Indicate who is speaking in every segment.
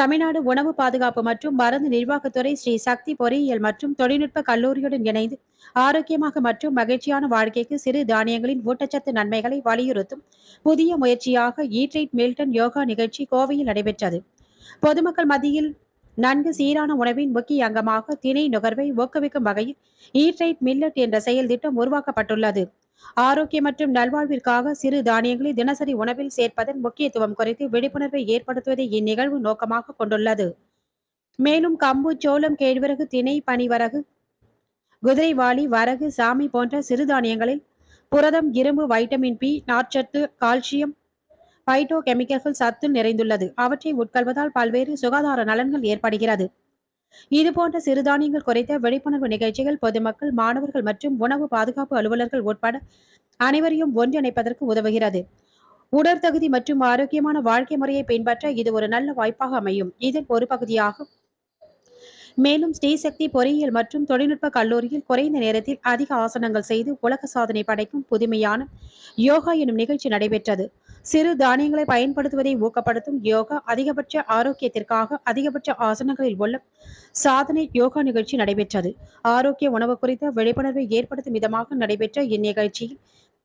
Speaker 1: தமிழ்நாடு உணவு பாதுகாப்பு மற்றும் மருந்து நிர்வாகத்துறை ஸ்ரீ சக்தி பொறியியல் மற்றும் தொழில்நுட்ப கல்லூரியுடன் இணைந்து ஆரோக்கியமாக மற்றும் மகிழ்ச்சியான வாழ்க்கைக்கு சிறு தானியங்களின் ஊட்டச்சத்து நன்மைகளை வலியுறுத்தும் புதிய முயற்சியாக ஈட்ரைட் மில்டன் யோகா நிகழ்ச்சி கோவையில் நடைபெற்றது. பொதுமக்கள் மத்தியில் நன்கு சீரான உணவின் முக்கிய அங்கமாக திணை நுகர்வை ஊக்குவிக்கும் வகையில் ஈட்ரைட் மில்லட் என்ற செயல் திட்டம் உருவாக்கப்பட்டுள்ளது. ஆரோக்கியம் மற்றும் நல்வாழ்விற்காக சிறு தானியங்களை தினசரி உணவில் சேர்ப்பதன் முக்கியத்துவம் குறித்து விழிப்புணர்வை ஏற்படுத்துவதை இந்நிகழ்வு நோக்கமாக கொண்டுள்ளது. மேலும் கம்பு சோளம் கேழ்வரகு திணை பனிவரகு குதிரைவாளி வரகு சாமி போன்ற சிறுதானியங்களில் புரதம் இரும்பு வைட்டமின் பி நார்ச்சத்து கால்சியம் பைட்டோ கெமிக்கல்கள் சத்து நிறைந்துள்ளது. அவற்றை உட்கொள்வதால் பல்வேறு சுகாதார நலன்கள் ஏற்படுகிறது. இது போன்ற சிறுதானியங்கள் குறித்த விழிப்புணர்வு நிகழ்ச்சிகள் பொதுமக்கள் மாணவர்கள் மற்றும் உணவு பாதுகாப்பு அலுவலர்கள் உட்பட அனைவரையும் ஒன்றிணைப்பதற்கு உதவுகிறது. உடற்தகுதி மற்றும் ஆரோக்கியமான வாழ்க்கை முறையை பின்பற்ற இது ஒரு நல்ல வாய்ப்பாக அமையும். இதன் ஒரு பகுதியாக மேலும் ஸ்ரீசக்தி பொறியியல் மற்றும் தொழில்நுட்ப கல்லூரியில் குறைந்த நேரத்தில் அதிக ஆசனங்கள் செய்து உலக சாதனை படைக்கும் புதுமையான யோகா எனும் நிகழ்ச்சி நடைபெற்றது. சிறு தானியங்களை பயன்படுத்துவதை ஊக்கப்படுத்தும் யோகா அதிகபட்ச ஆரோக்கியத்திற்காக அதிகபட்ச ஆசனங்களில் உள்ள சாதனை யோகா நிகழ்ச்சி நடைபெற்றது. ஆரோக்கிய உணவு குறித்த விழிப்புணர்வை ஏற்படுத்தும் விதமாக நடைபெற்ற இந்நிகழ்ச்சியில்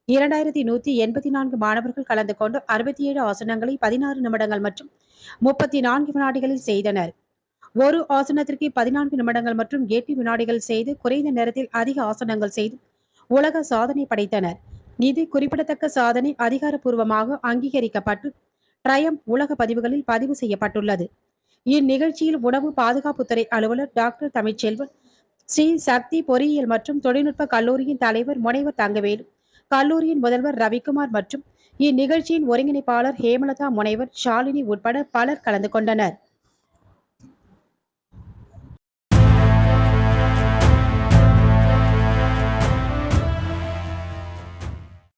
Speaker 1: இரண்டாயிரத்தி நூத்தி எண்பத்தி நான்கு மாணவர்கள் கலந்து கொண்டு அறுபத்தி ஏழு ஆசனங்களை பதினாறு நிமிடங்கள் மற்றும் முப்பத்தி நான்கு வினாடிகளில் செய்தனர். ஒரு ஆசனத்திற்கு பதினான்கு நிமிடங்கள் மற்றும் எட்டு வினாடிகள் செய்து குறைந்த நேரத்தில் அதிக ஆசனங்கள் செய்து உலக சாதனை படைத்தனர். இது குறிப்பிடத்தக்க சாதனை அதிகாரப்பூர்வமாக அங்கீகரிக்கப்பட்டு ட்ரயம் உலக பதிவுகளில் பதிவு செய்யப்பட்டுள்ளது. இந்நிகழ்ச்சியில் உணவு பாதுகாப்புத்துறை அலுவலர் டாக்டர் தமிழ்ச்செல்வன் ஸ்ரீ சக்தி பொறியியல் மற்றும் தொழில்நுட்ப கல்லூரியின் தலைவர் முனைவர் தங்கவேலு கல்லூரியின் முதல்வர் ரவிக்குமார் மற்றும் இந்நிகழ்ச்சியின் ஒருங்கிணைப்பாளர் ஹேமலதா முனைவர் ஷாலினி உட்பட பலர் கலந்து கொண்டனர்.